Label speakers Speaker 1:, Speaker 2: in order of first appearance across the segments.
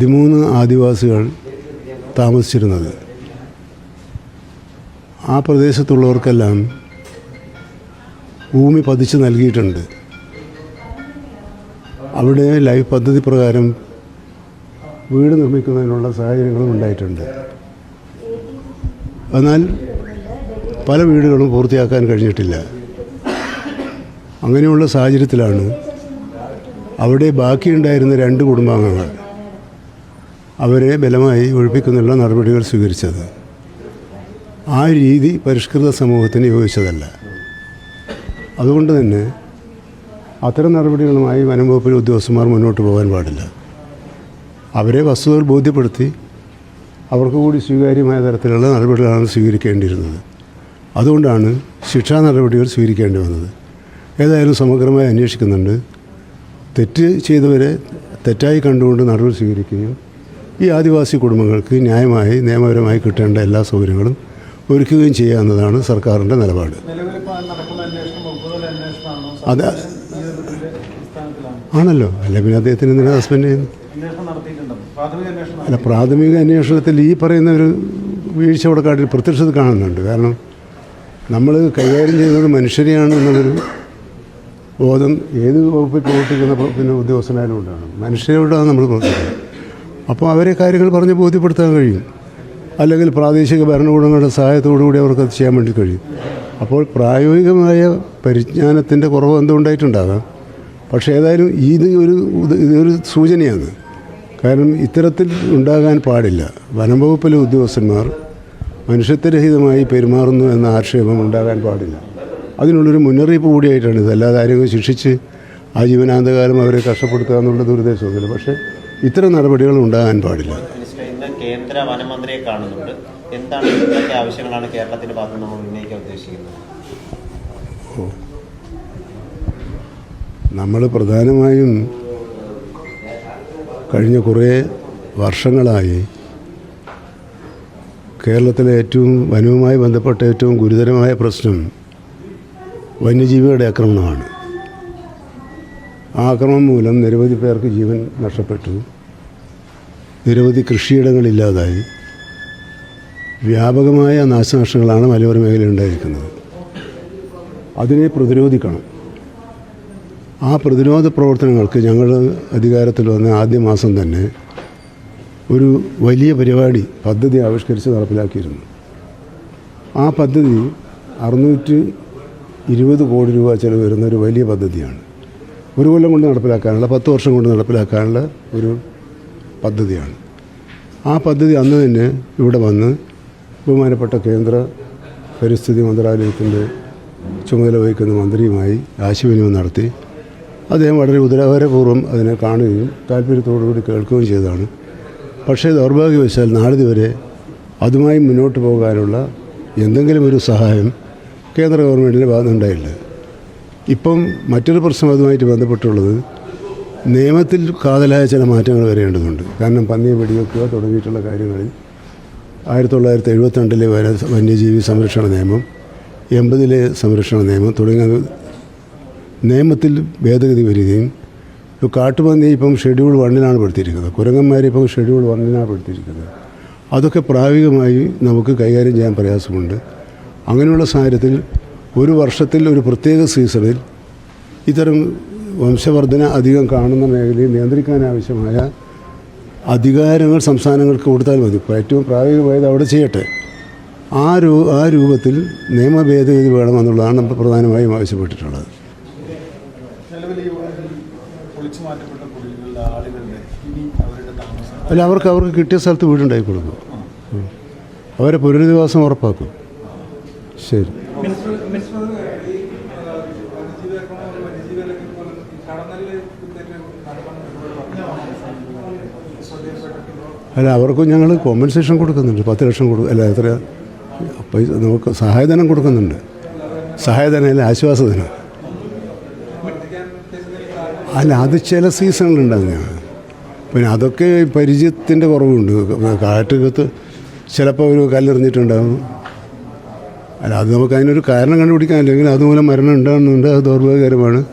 Speaker 1: പതിമൂന്ന് ആദിവാസികൾ താമസിച്ചിരുന്നത്. ആ പ്രദേശത്തുള്ളവർക്കെല്ലാം ഭൂമി പതിച്ച് നൽകിയിട്ടുണ്ട്. അവിടെ ലൈഫ് പദ്ധതി പ്രകാരം വീട് നിർമ്മിക്കുന്നതിനുള്ള സാഹചര്യങ്ങളും ഉണ്ടായിട്ടുണ്ട്. എന്നാൽ പല വീടുകളും പൂർത്തിയാക്കാൻ കഴിഞ്ഞിട്ടില്ല. അങ്ങനെയുള്ള സാഹചര്യത്തിലാണ് അവിടെ ബാക്കിയുണ്ടായിരുന്ന രണ്ട് കുടുംബാംഗങ്ങൾ അവരെ ബലമായി ഒഴിപ്പിക്കുന്നതിനുള്ള നടപടികൾ സ്വീകരിച്ചത്. ആ രീതി പരിഷ്കൃത സമൂഹത്തിന് യോജിച്ചതല്ല. അതുകൊണ്ട് തന്നെ അത്തരം നടപടികളുമായി വനം വകുപ്പിലെ ഉദ്യോഗസ്ഥന്മാർ മുന്നോട്ട് പോകാൻ പാടില്ല. അവരെ വസ്തുതകൾ ബോധ്യപ്പെടുത്തി അവർക്ക് കൂടി സ്വീകാര്യമായ തരത്തിലുള്ള നടപടികളാണ് സ്വീകരിക്കേണ്ടിയിരുന്നത്. അതുകൊണ്ടാണ് ശിക്ഷാ നടപടികൾ സ്വീകരിക്കേണ്ടി വന്നത്. ഏതായാലും സമഗ്രമായി അന്വേഷിക്കുന്നുണ്ട്. തെറ്റ് ചെയ്തവരെ തെറ്റായി കണ്ടുകൊണ്ട് നടപടി സ്വീകരിക്കുകയും ഈ ആദിവാസി കുടുംബങ്ങൾക്ക് ന്യായമായി നിയമപരമായി കിട്ടേണ്ട എല്ലാ സൗകര്യങ്ങളും ഒരുക്കുകയും ചെയ്യുക എന്നതാണ് സർക്കാരിന്റെ നിലപാട്. അത് ആണല്ലോ. അല്ല പിന്നെ അദ്ദേഹത്തിന് എന്തിനാ സസ്പെൻഡ് ചെയ്യുന്നു അല്ല പ്രാഥമിക അന്വേഷണത്തിൽ ഈ പറയുന്ന ഒരു വീഴ്ച അവിടെ കാട്ടിൽ പ്രത്യക്ഷത്തിൽ കാണുന്നുണ്ട്. കാരണം നമ്മൾ കൈകാര്യം ചെയ്യുന്നത് മനുഷ്യരെയാണ് എന്നുള്ളൊരു ബോധം ഏത് വകുപ്പിൽ പ്രവർത്തിക്കുന്ന പിന്നെ ഉദ്യോഗസ്ഥനായാലും ഉണ്ടാണ് മനുഷ്യരോടാണ് നമ്മൾ പ്രവർത്തിക്കുന്നത്. അപ്പോൾ അവരെ കാര്യങ്ങൾ പറഞ്ഞ് ബോധ്യപ്പെടുത്താൻ കഴിയും. അല്ലെങ്കിൽ പ്രാദേശിക ഭരണകൂടങ്ങളുടെ സഹായത്തോടു കൂടി അവർക്ക് അത് ചെയ്യാൻ വേണ്ടി കഴിയും. അപ്പോൾ പ്രായോഗികമായ പരിജ്ഞാനത്തിന്റെ കുറവ് എന്തുകൊണ്ടായിട്ടുണ്ടാകാം? പക്ഷേ ഏതായാലും ഇത് ഒരു ഇതൊരു സൂചനയാണ്. കാരണം ഇത്തരത്തിൽ ഉണ്ടാകാൻ പാടില്ല. വനം വകുപ്പിലെ ഉദ്യോഗസ്ഥന്മാർ മനുഷ്യത്വരഹിതമായി പെരുമാറുന്നു എന്ന ആക്ഷേപം ഉണ്ടാകാൻ പാടില്ല. അതിനുള്ളൊരു മുന്നറിയിപ്പ് കൂടിയായിട്ടാണ് ഇത് അല്ലാതെ ആരെങ്കിലും ശിക്ഷിച്ച് ആജീവനാന്തകാലം അവരെ കഷ്ടപ്പെടുത്തുക എന്നുള്ള ദുരുദ്ദേശമൊന്നുമില്ല. പക്ഷേ ഇത്തരം നടപടികൾ ഉണ്ടാകാൻ പാടില്ല.
Speaker 2: കേന്ദ്ര വനമന്ത്രിയെ കാണുന്നുണ്ട്. എന്താണ് എന്തൊക്കെ ആവശ്യങ്ങളാണ് കേരളത്തിന്റെ ഭാഗത്ത് നമ്മൾ ഉന്നയിക്കാൻ ഉദ്ദേശിക്കുന്നത്?
Speaker 1: നമ്മൾ പ്രധാനമായും കഴിഞ്ഞ കുറേ വർഷങ്ങളായി കേരളത്തിലെ ഏറ്റവും വനവുമായി ബന്ധപ്പെട്ട ഏറ്റവും ഗുരുതരമായ പ്രശ്നം വന്യജീവികളുടെ ആക്രമണമാണ്. ആക്രമണം മൂലം നിരവധി പേർക്ക് ജീവൻ നഷ്ടപ്പെട്ടു. നിരവധി കൃഷിയിടങ്ങളില്ലാതായി. വ്യാപകമായ നാശനഷ്ടങ്ങളാണ് മലയോര മേഖലയിൽ ഉണ്ടായിരിക്കുന്നത്. അതിനെ പ്രതിരോധിക്കണം. ആ പ്രതിരോധ പ്രവർത്തനങ്ങൾക്ക് ഞങ്ങൾ അധികാരത്തിൽ വന്ന ആദ്യ മാസം തന്നെ ഒരു വലിയ പരിപാടി പദ്ധതി ആവിഷ്കരിച്ച് നടപ്പിലാക്കിയിരുന്നു. ആ പദ്ധതി അറുന്നൂറ്റി ഇരുപത് കോടി രൂപ ചിലവ് വരുന്ന ഒരു വലിയ പദ്ധതിയാണ്. ഒരു കൊല്ലം കൊണ്ട് നടപ്പിലാക്കാനുള്ള പത്ത് വർഷം കൊണ്ട് നടപ്പിലാക്കാനുള്ള ഒരു പദ്ധതിയാണ്. ആ പദ്ധതി അന്ന് തന്നെ ഇവിടെ വന്ന് ബഹുമാനപ്പെട്ട കേന്ദ്ര പരിസ്ഥിതി മന്ത്രാലയത്തിന്റെ ചുമതല വഹിക്കുന്ന മന്ത്രിയുമായി ആശയവിനിമയം നടത്തി. അദ്ദേഹം വളരെ ഉദരാഹാരപൂർവം അതിനെ കാണുകയും താല്പര്യത്തോടുകൂടി കേൾക്കുകയും ചെയ്തതാണ്. പക്ഷേ ദൗർഭാഗ്യവശാൽ നാളിത് വരെ അതുമായി മുന്നോട്ട് പോകാനുള്ള എന്തെങ്കിലും ഒരു സഹായം കേന്ദ്ര ഗവൺമെന്റിന്റെ ഭാഗത്തുനിന്നുണ്ടായില്ല. ഇപ്പം മറ്റൊരു പ്രശ്നം അതുമായിട്ട് ബന്ധപ്പെട്ടുള്ളത് നിയമത്തിൽ കാതലായ ചില മാറ്റങ്ങൾ വരേണ്ടതുണ്ട്. കാരണം പന്നിയെ വെടിവെക്കുക തുടങ്ങിയിട്ടുള്ള കാര്യങ്ങളിൽ ആയിരത്തി തൊള്ളായിരത്തി എഴുപത്തിരണ്ടിലെ വന വന്യജീവി സംരക്ഷണ നിയമം എൺപതിലെ സംരക്ഷണ നിയമം തുടങ്ങിയ നിയമത്തിൽ ഭേദഗതി വരികയും ഇപ്പോൾ കാട്ടുപന്നി ഇപ്പം ഷെഡ്യൂൾ വണ്ണിലാണ് പെടുത്തിയിരിക്കുന്നത്. കുരങ്ങന്മാരെ ഇപ്പം ഷെഡ്യൂൾ വണ്ണിനാണ് പെടുത്തിയിരിക്കുന്നത്. അതൊക്കെ പ്രായോഗികമായി നമുക്ക് കൈകാര്യം ചെയ്യാൻ പ്രയാസമുണ്ട്. അങ്ങനെയുള്ള സാഹചര്യത്തിൽ ഒരു വർഷത്തിൽ ഒരു പ്രത്യേക സീസണിൽ ഇത്തരം വംശവർധന അധികം കാണുന്ന മേഖലയെ നിയന്ത്രിക്കാൻ ആവശ്യമായ അധികാരങ്ങൾ സംസ്ഥാനങ്ങൾക്ക് കൊടുത്താൽ മതി. ഏറ്റവും പ്രായോഗികമായത് അവിടെ ചെയ്യട്ടെ. ആ രൂ ആ രൂപത്തിൽ നിയമ ഭേദഗതി വേണമെന്നുള്ളതാണ് നമ്മൾ പ്രധാനമായും ആവശ്യപ്പെട്ടിട്ടുള്ളത്. അല്ല അവർക്ക് അവർക്ക് കിട്ടിയ സ്ഥലത്ത് വീടുണ്ടാക്കി കൊടുക്കും. അവരെ പുനരധിവാസം ഉറപ്പാക്കും. ശരി. അല്ല അവർക്കും ഞങ്ങൾ കോമ്പൻസേഷൻ കൊടുക്കുന്നുണ്ട്. പത്ത് ലക്ഷം കൊടുക്കും അല്ല എത്ര? പൈസ നമുക്ക് സഹായധനം കൊടുക്കുന്നുണ്ട്. സഹായധനം അല്ല ആശ്വാസധനം അല്ല അത് ചില സീസണിലുണ്ടാകുന്നതാണ് പിന്നെ അതൊക്കെ പരിചയത്തിന്റെ കുറവുണ്ട്. കാട്ടുകത്ത് ചിലപ്പോൾ ഒരു കല്ലെറിഞ്ഞിട്ടുണ്ടാകും അല്ല അത് നമുക്ക് അതിനൊരു കാരണം കണ്ടുപിടിക്കാൻ അല്ലെങ്കിൽ അതുമൂലം മരണം ഉണ്ടാകുന്നുണ്ട് അത് ദൗർഭാഗ്യകരമാണ്.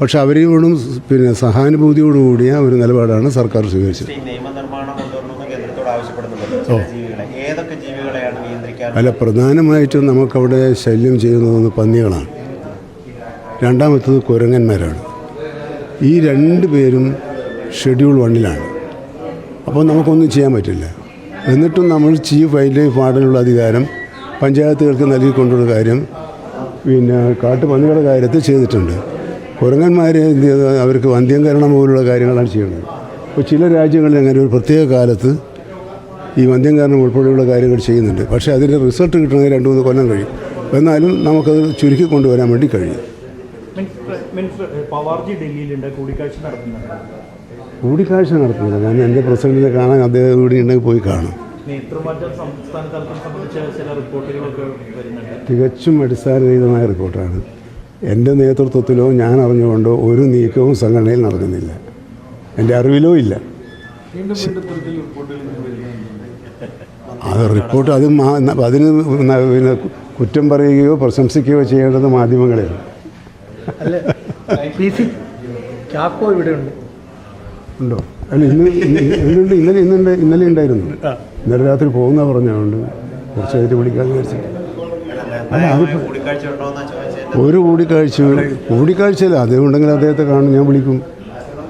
Speaker 1: പക്ഷെ അവരോടും പിന്നെ സഹാനുഭൂതിയോടുകൂടിയ ഒരു നിലപാടാണ് സർക്കാർ സ്വീകരിച്ചത്.
Speaker 2: ഓ.
Speaker 1: അല്ല പ്രധാനമായിട്ടും നമുക്കവിടെ ശല്യം ചെയ്യുന്നതൊന്ന് പന്നികളാണ്. രണ്ടാമത്തത് കുരങ്ങന്മാരാണ്. ഈ രണ്ട് പേരും ഷെഡ്യൂൾ വണ്ണിലാണ്. അപ്പോൾ നമുക്കൊന്നും ചെയ്യാൻ പറ്റില്ല. എന്നിട്ടും നമ്മൾ ചീഫ് വൈൽഡ് ലൈഫ് വാർഡനുള്ള അധികാരം പഞ്ചായത്തുകൾക്ക് നൽകിക്കൊണ്ടുള്ള കാര്യം പിന്നെ കാട്ടുപന്നികളുടെ കാര്യത്തിൽ ചെയ്തിട്ടുണ്ട്. കുരങ്ങന്മാരെ എന്ത് ചെയ്തു? അവർക്ക് വന്ധ്യംകരണം പോലുള്ള കാര്യങ്ങളാണ് ചെയ്യുന്നത്. അപ്പോൾ ചില രാജ്യങ്ങളിൽ അങ്ങനെ ഒരു പ്രത്യേക കാലത്ത് ഈ വന്ധ്യംകരണം ഉൾപ്പെടെയുള്ള കാര്യങ്ങൾ ചെയ്യുന്നുണ്ട്. പക്ഷേ അതിന്റെ റിസൾട്ട് കിട്ടണമെങ്കിൽ രണ്ട് മൂന്ന് കൊല്ലം കഴിയും. എന്നാലും നമുക്കത് ചുരുക്കി കൊണ്ടുവരാൻ വേണ്ടി കഴിയും.
Speaker 3: കൂടിക്കാഴ്ച
Speaker 1: നടത്തുന്നില്ല. ഞാൻ എന്റെ പ്രസിഡന്റിനെ കാണാൻ അദ്ദേഹം ഇവിടെ ഉണ്ടെങ്കിൽ പോയി കാണും.
Speaker 3: നേതൃമാറ്റം സംസ്ഥാന തലത്തിൽ സംബന്ധിച്ച ചില റിപ്പോർട്ടുകളൊക്കെ വരുന്നുണ്ട്.
Speaker 1: തികച്ചും അടിസ്ഥാനരഹിതമായ റിപ്പോർട്ടാണ്. എന്റെ നേതൃത്വത്തിലോ ഞാൻ അറിഞ്ഞുകൊണ്ടോ ഒരു നീക്കവും സംഘടനയിൽ നടക്കുന്നില്ല. എന്റെ അറിവിലോ ഇല്ല. അത് റിപ്പോർട്ട് അത് അതിന് പിന്നെ കുറ്റം പറയുകയോ പ്രശംസിക്കുകയോ ചെയ്യേണ്ടത് മാധ്യമങ്ങളെയാണ്
Speaker 4: ചാക്കോ ഇവിടെ ഉണ്ട്.
Speaker 1: ഉണ്ടോ? അല്ല ഇന്ന് ഇന്ന് ഇന്നുണ്ട് ഇന്നലെ ഇന്നുണ്ട് ഇന്നലെ ഉണ്ടായിരുന്നു. ഇന്നലെ രാത്രി പോകുന്ന പറഞ്ഞുകൊണ്ട് കുറച്ച് കഴിഞ്ഞിട്ട് വിളിക്കാമെന്ന് വിചാരിച്ചു.
Speaker 2: ന്യായമായ കൂടിക്കാഴ്ച ഉണ്ടോ എന്നാ ചോദിച്ചത്?
Speaker 1: ഒരു കൂടിക്കാഴ്ച കൂടിക്കാഴ്ചയില്ല അദ്ദേഹം ഉണ്ടെങ്കിൽ അദ്ദേഹത്തെ കാണും ഞാൻ വിളിക്കും.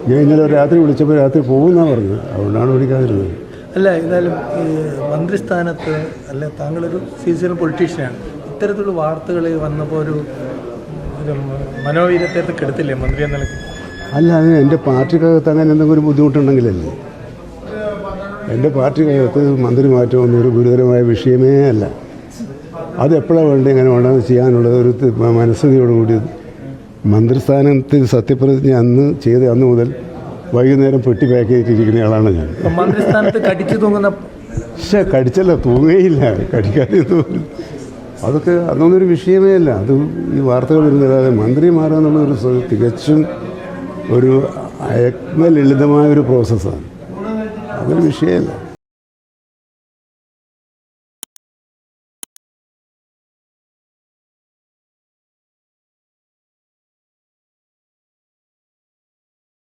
Speaker 1: ഞാൻ ഇന്നലെ രാത്രി വിളിച്ചപ്പോൾ രാത്രി പോകുന്ന പറഞ്ഞു അതുകൊണ്ടാണ് വിളിക്കാതിരുന്നത്.
Speaker 4: അല്ല എന്നാലും ഈ മന്ത്രിസ്ഥാനത്ത് അല്ല താങ്കളൊരു സീസണൽ പൊളിറ്റീഷ്യനാണ്. ഇത്തരത്തിലുള്ള വാർത്തകൾ വന്നപ്പോൾ ഒരു ഒരു മനോവീര്യത്തെ കെടുത്തില്ലേ മന്ത്രി എന്ന നിലയ്ക്ക്?
Speaker 1: അല്ല അത് എന്റെ പാർട്ടിക്കകത്ത് അങ്ങനെ എന്തെങ്കിലും ഒരു ബുദ്ധിമുട്ടുണ്ടെങ്കിലല്ലേ? എന്റെ പാർട്ടിക്കകത്ത് മന്ത്രി മാറ്റമൊന്നും ഒരു ഗുരുതരമായ വിഷയമേ അല്ല. അത് എപ്പോഴാണ് വേണ്ടത് എങ്ങനെ വേണ്ടത് ചെയ്യാനുള്ള ഒരു മനസ്സതിയോടുകൂടി മന്ത്രിസ്ഥാനത്തിൽ സത്യപ്രതിജ്ഞ അന്ന് ചെയ്ത അന്ന് മുതൽ വൈകുന്നേരം പെട്ടി പാക്ക് ചെയ്തിട്ടിരിക്കുന്ന ആളാണ് ഞാൻ.
Speaker 4: അപ്പം മന്ത്രിസ്ഥാനത്ത് കടിച്ചു തൂങ്ങുന്ന
Speaker 1: പക്ഷേ കടിച്ചല്ല തൂങ്ങുകയില്ല കടിക്കാതെ തൂങ്ങി അതൊക്കെ അതൊന്നൊരു വിഷയമേ അല്ല. അത് ഈ വാർത്തകൾ വരുന്നതല്ലാതെ മന്ത്രി മാറുക എന്നുള്ളൊരു തികച്ചും ഒരു ലളിതമായ ഒരു പ്രോസസ്സാണ് അതൊരു വിഷയമല്ല.